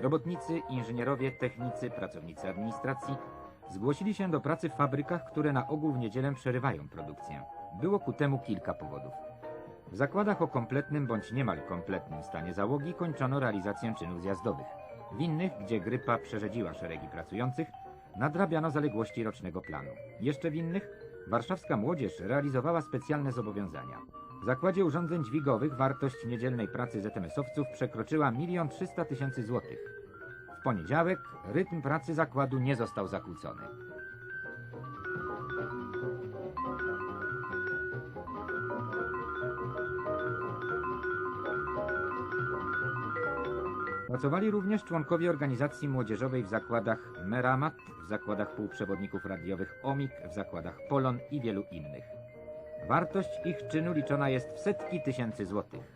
Robotnicy, inżynierowie, technicy, pracownicy administracji zgłosili się do pracy w fabrykach, które na ogół w niedzielę przerywają produkcję. Było ku temu kilka powodów. W zakładach o kompletnym bądź niemal kompletnym stanie załogi kończono realizację czynów zjazdowych. W innych, gdzie grypa przerzedziła szeregi pracujących, nadrabiano zaległości rocznego planu. Jeszcze w innych warszawska młodzież realizowała specjalne zobowiązania. W zakładzie urządzeń dźwigowych wartość niedzielnej pracy ZMS-owców przekroczyła 1 300 tysięcy złotych. W poniedziałek rytm pracy zakładu nie został zakłócony. Pracowali również członkowie organizacji młodzieżowej w zakładach Meramat, w zakładach półprzewodników radiowych OMIK, w zakładach Polon i wielu innych. Wartość ich czynu liczona jest w setki tysięcy złotych.